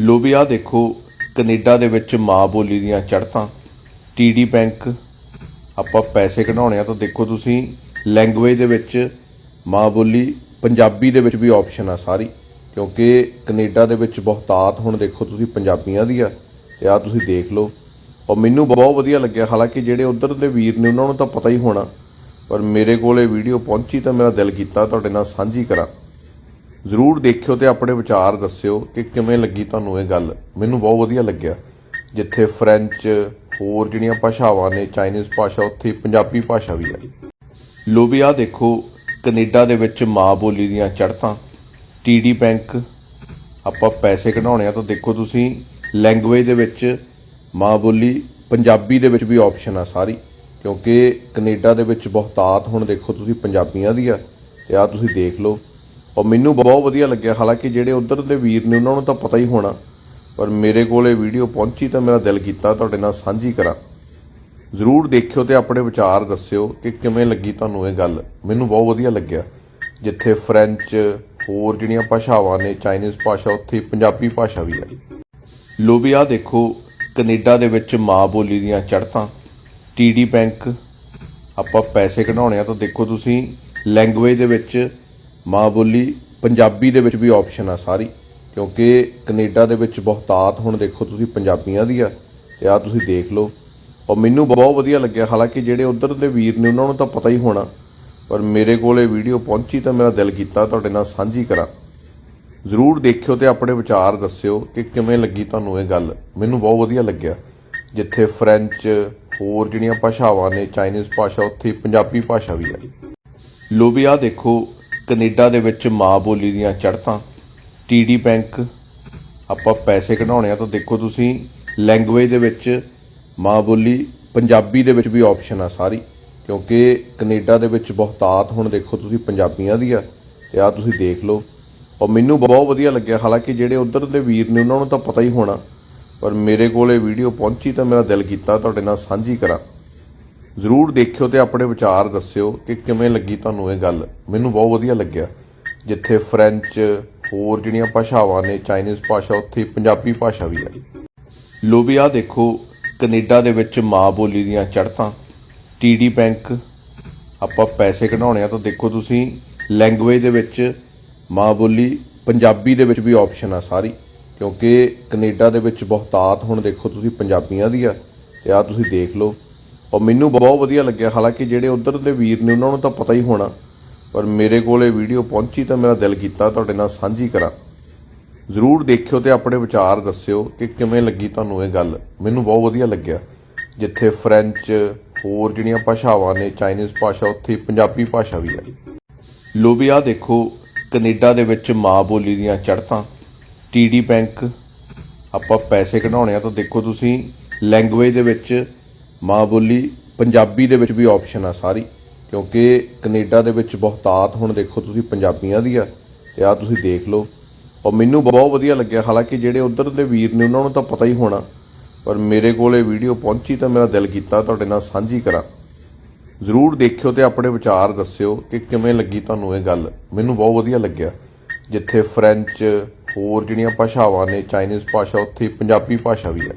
ਲੋ ਵੀ ਆਹ ਦੇਖੋ, ਕੈਨੇਡਾ ਦੇ ਵਿੱਚ ਮਾਂ ਬੋਲੀ ਦੀਆਂ ਚੜ੍ਹਤਾਂ ਟੀਡੀ ਬੈਂਕ, ਆਪਾਂ ਪੈਸੇ ਕਢਾਉਣੇ ਆ ਤਾਂ ਦੇਖੋ ਤੁਸੀਂ, ਲੈਂਗੁਏਜ ਦੇ ਵਿੱਚ ਮਾਂ ਬੋਲੀ, ਪੰਜਾਬੀ ਦੇ ਵਿੱਚ ਵੀ ਆਪਸ਼ਨ ਆ ਸਾਰੀ, ਕਿਉਂਕਿ ਕੈਨੇਡਾ ਦੇ ਵਿੱਚ ਬਹੁਤਾਤ ਹੁਣ ਦੇਖੋ ਤੁਸੀਂ ਪੰਜਾਬੀਆਂ ਦੀ ਆ, ਤੇ ਆ ਤੁਸੀਂ ਦੇਖ ਲਓ। ਔਰ ਮੈਨੂੰ ਬਹੁਤ ਵਧੀਆ ਲੱਗਿਆ, ਹਾਲਾਂਕਿ ਜਿਹੜੇ ਉਧਰ ਦੇ ਵੀਰ ਨੇ ਉਹਨਾਂ ਨੂੰ ਤਾਂ ਪਤਾ ਹੀ ਹੋਣਾ, ਪਰ ਮੇਰੇ ਕੋਲ ਇਹ ਵੀਡੀਓ ਪਹੁੰਚੀ ਤਾਂ ਮੇਰਾ ਦਿਲ ਕੀਤਾ ਤੁਹਾਡੇ ਨਾਲ ਸਾਂਝੀ ਕਰਾਂ। ਜ਼ਰੂਰ ਦੇਖਿਓ ਤੇ ਆਪਣੇ ਵਿਚਾਰ ਦੱਸਿਓ ਕਿ ਕਿਵੇਂ ਲੱਗੀ ਤੁਹਾਨੂੰ ਇਹ ਗੱਲ। ਮੈਨੂੰ ਬਹੁਤ ਵਧੀਆ ਲੱਗਿਆ। ਜਿੱਥੇ ਫ੍ਰੈਂਚ ਹੋਰ ਜਿਹੜੀਆਂ ਭਾਸ਼ਾਵਾਂ ਨੇ ਚਾਈਨੀਜ਼ ਭਾਸ਼ਾ, ਉੱਥੇ ਪੰਜਾਬੀ ਭਾਸ਼ਾ ਵੀ ਹੈ ਲੋ ਵੀ ਆਹ ਦੇਖੋ, ਕੈਨੇਡਾ ਦੇ ਵਿੱਚ ਮਾਂ ਬੋਲੀ ਦੀਆਂ ਚੜ੍ਹਤਾਂ ਟੀਡੀ ਬੈਂਕ ਆਪਾਂ ਪੈਸੇ ਕਢਾਉਣੇ ਆ ਤਾਂ ਦੇਖੋ ਤੁਸੀਂ ਲੈਂਗੁਏਜ ਦੇ ਵਿੱਚ ਮਾਂ ਬੋਲੀ, ਪੰਜਾਬੀ ਦੇ ਵਿੱਚ ਵੀ ਆਪਸ਼ਨ ਆ ਸਾਰੀ। ਕਿਉਂਕਿ ਕੈਨੇਡਾ ਦੇ ਵਿੱਚ ਬਹੁਤਾਤ ਹੁਣ ਦੇਖੋ ਤੁਸੀਂ ਪੰਜਾਬੀਆਂ ਦੀ ਆ, ਤੇ ਆ ਤੁਸੀਂ ਦੇਖ ਲਓ। ਔਰ ਮੈਨੂੰ ਬਹੁਤ ਵਧੀਆ ਲੱਗਿਆ। ਹਾਲਾਂਕਿ ਜਿਹੜੇ ਉਧਰ ਦੇ ਵੀਰ ਨੇ, ਉਹਨਾਂ ਨੂੰ ਤਾਂ ਪਤਾ ਹੀ ਹੋਣਾ। ਪਰ ਮੇਰੇ ਕੋਲ ਇਹ ਵੀਡੀਓ ਪਹੁੰਚੀ ਤਾਂ ਮੇਰਾ ਦਿਲ ਕੀਤਾ ਤੁਹਾਡੇ ਨਾਲ ਸਾਂਝੀ ਕਰਾਂ। ਜ਼ਰੂਰ ਦੇਖਿਓ ਤੇ ਆਪਣੇ ਵਿਚਾਰ ਦੱਸਿਓ ਕਿ ਕਿਵੇਂ ਲੱਗੀ ਤੁਹਾਨੂੰ ਇਹ ਗੱਲ। ਮੈਨੂੰ ਬਹੁਤ ਵਧੀਆ ਲੱਗਿਆ। ਜਿੱਥੇ ਫ੍ਰੈਂਚ ਹੋਰ ਜਿਹੜੀਆਂ ਭਾਸ਼ਾਵਾਂ ਨੇ ਚਾਈਨੀਜ਼ ਭਾਸ਼ਾ, ਉੱਥੇ ਪੰਜਾਬੀ ਭਾਸ਼ਾ ਵੀ ਹੈ। ਲੋ ਵੀ ਆਹ ਦੇਖੋ, ਕੈਨੇਡਾ ਦੇ ਵਿੱਚ ਮਾਂ ਬੋਲੀ ਦੀਆਂ ਚੜ੍ਹਤਾਂ ਟੀਡੀ ਬੈਂਕ ਆਪਾਂ ਪੈਸੇ ਕਢਾਉਣੇ ਆ ਤਾਂ ਦੇਖੋ ਤੁਸੀਂ ਲੈਂਗੁਏਜ ਦੇ ਵਿੱਚ ਮਾਂ ਬੋਲੀ ਪੰਜਾਬੀ ਦੇ ਵਿੱਚ ਵੀ ਆਪਸ਼ਨ ਆ ਸਾਰੀ, ਕਿਉਂਕਿ ਕੈਨੇਡਾ ਦੇ ਵਿੱਚ ਬਹੁਤਾਤ ਹੁਣ ਦੇਖੋ ਤੁਸੀਂ ਪੰਜਾਬੀਆਂ ਦੀ ਆ, ਤੇ ਆ ਤੁਸੀਂ ਦੇਖ ਲਓ। ਔਰ ਮੈਨੂੰ ਬਹੁਤ ਵਧੀਆ ਲੱਗਿਆ, ਹਾਲਾਂਕਿ ਜਿਹੜੇ ਉਧਰ ਦੇ ਵੀਰ ਨੇ ਉਹਨਾਂ ਨੂੰ ਤਾਂ ਪਤਾ ਹੀ ਹੋਣਾ, ਪਰ ਮੇਰੇ ਕੋਲ ਇਹ ਵੀਡੀਓ ਪਹੁੰਚੀ ਤਾਂ ਮੇਰਾ ਦਿਲ ਕੀਤਾ ਤੁਹਾਡੇ ਨਾਲ ਸਾਂਝੀ ਕਰਾਂ। ਜ਼ਰੂਰ ਦੇਖਿਓ ਤੇ ਆਪਣੇ ਵਿਚਾਰ ਦੱਸਿਓ ਕਿ ਕਿਵੇਂ ਲੱਗੀ ਤੁਹਾਨੂੰ ਇਹ ਗੱਲ। ਮੈਨੂੰ ਬਹੁਤ ਵਧੀਆ ਲੱਗਿਆ। ਜਿੱਥੇ ਫ੍ਰੈਂਚ ਹੋਰ ਜਿਹੜੀਆਂ ਭਾਸ਼ਾਵਾਂ ਨੇ ਚਾਈਨੀਜ਼ ਭਾਸ਼ਾ, ਉੱਥੇ ਪੰਜਾਬੀ ਭਾਸ਼ਾ ਵੀ ਹੈ ਲੋ ਵੀ ਆਹ ਦੇਖੋ ਕੈਨੇਡਾ ਦੇ ਵਿੱਚ ਮਾਂ ਬੋਲੀ ਦੀਆਂ ਚੜ੍ਹਤਾਂ ਟੀਡੀ ਬੈਂਕ, ਆਪਾਂ ਪੈਸੇ ਕਢਾਉਣੇ ਆ ਤਾਂ ਦੇਖੋ ਤੁਸੀਂ, ਲੈਂਗੁਏਜ ਦੇ ਵਿੱਚ ਮਾਂ ਬੋਲੀ, ਪੰਜਾਬੀ ਦੇ ਵਿੱਚ ਵੀ ਆਪਸ਼ਨ ਆ ਸਾਰੀ, ਕਿਉਂਕਿ ਕੈਨੇਡਾ ਦੇ ਵਿੱਚ ਬਹੁਤਾਤ ਹੁਣ ਦੇਖੋ ਤੁਸੀਂ ਪੰਜਾਬੀਆਂ ਦੀ ਆ, ਤੇ ਆ ਤੁਸੀਂ ਦੇਖ ਲਓ। ਔਰ ਮੈਨੂੰ ਬਹੁਤ ਵਧੀਆ ਲੱਗਿਆ, ਹਾਲਾਂਕਿ ਜਿਹੜੇ ਉਧਰ ਦੇ ਵੀਰ ਨੇ ਉਹਨਾਂ ਨੂੰ ਤਾਂ ਪਤਾ ਹੀ ਹੋਣਾ, ਪਰ ਮੇਰੇ ਕੋਲ ਇਹ ਵੀਡੀਓ ਪਹੁੰਚੀ ਤਾਂ ਮੇਰਾ ਦਿਲ ਕੀਤਾ ਤੁਹਾਡੇ ਨਾਲ ਸਾਂਝੀ ਕਰਾਂ। ਜ਼ਰੂਰ ਦੇਖਿਓ ਤੇ ਆਪਣੇ ਵਿਚਾਰ ਦੱਸਿਓ ਕਿ ਕਿਵੇਂ ਲੱਗੀ ਤੁਹਾਨੂੰ ਇਹ ਗੱਲ। ਮੈਨੂੰ ਬਹੁਤ ਵਧੀਆ ਲੱਗਿਆ। ਜਿੱਥੇ ਫ੍ਰੈਂਚ ਹੋਰ ਜਿਹੜੀਆਂ ਭਾਸ਼ਾਵਾਂ ਨੇ ਚਾਈਨੀਜ਼ ਭਾਸ਼ਾ, ਉੱਥੇ ਪੰਜਾਬੀ ਭਾਸ਼ਾ ਵੀ ਹੈ ਲੋ ਵੀ ਆਹ ਦੇਖੋ, ਕੈਨੇਡਾ ਦੇ ਵਿੱਚ ਮਾਂ ਬੋਲੀ ਦੀਆਂ ਚੜ੍ਹਤਾਂ ਟੀਡੀ ਬੈਂਕ। ਆਪਾਂ ਪੈਸੇ ਕਢਾਉਣੇ ਆ ਤਾਂ ਦੇਖੋ ਤੁਸੀਂ, ਲੈਂਗੁਏਜ ਦੇ ਵਿੱਚ ਮਾਂ ਬੋਲੀ, ਪੰਜਾਬੀ ਦੇ ਵਿੱਚ ਵੀ ਆਪਸ਼ਨ ਆ ਸਾਰੀ। ਕਿਉਂਕਿ ਕੈਨੇਡਾ ਦੇ ਵਿੱਚ ਬਹੁਤਾਤ ਹੁਣ ਦੇਖੋ ਤੁਸੀਂ ਪੰਜਾਬੀਆਂ ਦੀ ਆ, ਤੇ ਆ ਤੁਸੀਂ ਦੇਖ ਲਓ। ਔਰ ਮੈਨੂੰ ਬਹੁਤ ਵਧੀਆ ਲੱਗਿਆ। ਹਾਲਾਂਕਿ ਜਿਹੜੇ ਉਧਰ ਦੇ ਵੀਰ ਨੇ, ਉਹਨਾਂ ਨੂੰ ਤਾਂ ਪਤਾ ਹੀ ਹੋਣਾ। ਪਰ ਮੇਰੇ ਕੋਲ ਇਹ ਵੀਡੀਓ ਪਹੁੰਚੀ ਤਾਂ ਮੇਰਾ ਦਿਲ ਕੀਤਾ ਤੁਹਾਡੇ ਨਾਲ ਸਾਂਝੀ ਕਰਾਂ। ਜ਼ਰੂਰ ਦੇਖਿਓ ਤੇ ਆਪਣੇ ਵਿਚਾਰ ਦੱਸਿਓ ਕਿ ਕਿਵੇਂ ਲੱਗੀ ਤੁਹਾਨੂੰ ਇਹ ਗੱਲ। ਮੈਨੂੰ ਬਹੁਤ ਵਧੀਆ ਲੱਗਿਆ। ਜਿੱਥੇ ਫ੍ਰੈਂਚ ਹੋਰ ਜਿਹੜੀਆਂ ਭਾਸ਼ਾਵਾਂ ਨੇ ਚਾਈਨੀਜ਼ ਭਾਸ਼ਾ, ਉੱਥੇ ਪੰਜਾਬੀ ਭਾਸ਼ਾ ਵੀ ਹੈ। ਲੋ ਵੀ ਆਹ ਦੇਖੋ, ਕੈਨੇਡਾ ਦੇ ਵਿੱਚ ਮਾਂ ਬੋਲੀ ਦੀਆਂ ਚੜ੍ਹਤਾਂ ਟੀਡੀ ਬੈਂਕ ਆਪਾਂ ਪੈਸੇ ਕਢਾਉਣੇ ਆ ਤਾਂ ਦੇਖੋ ਤੁਸੀਂ ਲੈਂਗੁਏਜ ਦੇ ਵਿੱਚ ਮਾਂ ਬੋਲੀ ਪੰਜਾਬੀ ਦੇ ਵਿੱਚ ਵੀ ਆਪਸ਼ਨ ਆ ਸਾਰੀ, ਕਿਉਂਕਿ ਕੈਨੇਡਾ ਦੇ ਵਿੱਚ ਬਹੁਤਾਤ ਹੁਣ ਦੇਖੋ ਤੁਸੀਂ ਪੰਜਾਬੀਆਂ ਦੀ ਆ, ਤੇ ਆ ਤੁਸੀਂ ਦੇਖ ਲਓ। ਔਰ ਮੈਨੂੰ ਬਹੁਤ ਵਧੀਆ ਲੱਗਿਆ, ਹਾਲਾਂਕਿ ਜਿਹੜੇ ਉਧਰ ਦੇ ਵੀਰ ਨੇ ਉਹਨਾਂ ਨੂੰ ਤਾਂ ਪਤਾ ਹੀ ਹੋਣਾ, ਪਰ ਮੇਰੇ ਕੋਲ ਇਹ ਵੀਡੀਓ ਪਹੁੰਚੀ ਤਾਂ ਮੇਰਾ ਦਿਲ ਕੀਤਾ ਤੁਹਾਡੇ ਨਾਲ ਸਾਂਝੀ ਕਰਾਂ। ਜ਼ਰੂਰ ਦੇਖਿਓ ਤੇ ਆਪਣੇ ਵਿਚਾਰ ਦੱਸਿਓ ਕਿ ਕਿਵੇਂ ਲੱਗੀ ਤੁਹਾਨੂੰ ਇਹ ਗੱਲ। ਮੈਨੂੰ ਬਹੁਤ ਵਧੀਆ ਲੱਗਿਆ। ਜਿੱਥੇ ਫ੍ਰੈਂਚ ਹੋਰ ਜਿਹੜੀਆਂ ਭਾਸ਼ਾਵਾਂ ਨੇ ਚਾਈਨੀਜ਼ ਭਾਸ਼ਾ, ਉੱਥੇ ਪੰਜਾਬੀ ਭਾਸ਼ਾ ਵੀ ਹੈ